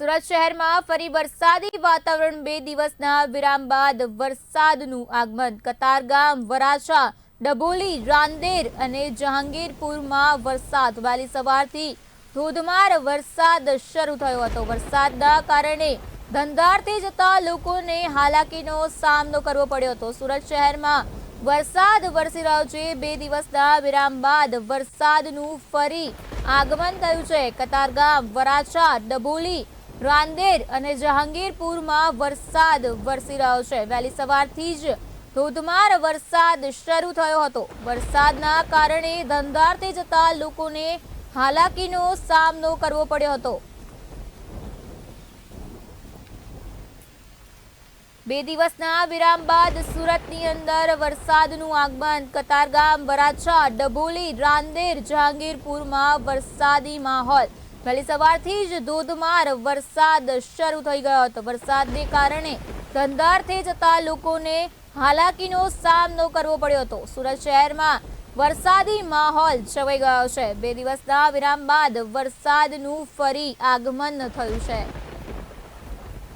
સુરત શહેરમાં ફરી વરસાદી વાતાવરણ બે દિવસના વિરામ બાદ વરસાદનું આગમન. કતારગામ, વરાછા, ડભોલી, રાંદેર અને જહાંગીરપુરમાં વરસાદ. વહેલી સવારથી ધોધમાર વરસાદ શરૂ થયો હતો. વરસાદના કારણે ધંધારથી જતા લોકોને હાલાકીનો સામનો કરવો પડ્યો હતો. સુરત શહેરમાં વરસાદ વરસી રહ્યો છે. બે દિવસના વિરામ બાદ વરસાદનું ફરી આગમન થયું છે. કતારગામ, વરાછા, ડભોલી રાંદેર અને જહાંગીરપુરમાં વરસાદ વરસી રહ્યો છે. વહેલી સવારથી જ ધોધમાર વરસાદ શરૂ થયો હતો. વરસાદના કારણે ધંધાર્થે જતા લોકોને હાલાકીનો સામનો કરવો પડ્યો હતો. બે દિવસના વિરામ બાદ સુરતની અંદર વરસાદનું આગમન. કતારગામ, વરાછા, ડભોલી, રાંદેર, જહાંગીરપુરમાં વરસાદી માહોલ. વહેલી સવારથી જ ધોધમાર વરસાદ શરૂ થઈ ગયો હતો. વરસાદને કારણે ધંધારથી જતા લોકોને હાલાકીનો સામનો કરવો પડ્યો હતો. સુરત શહેરમાં વરસાદી માહોલ છવાઈ ગયો છે. બે દિવસના વિરામ બાદ વરસાદનું ફરી આગમન થયું છે.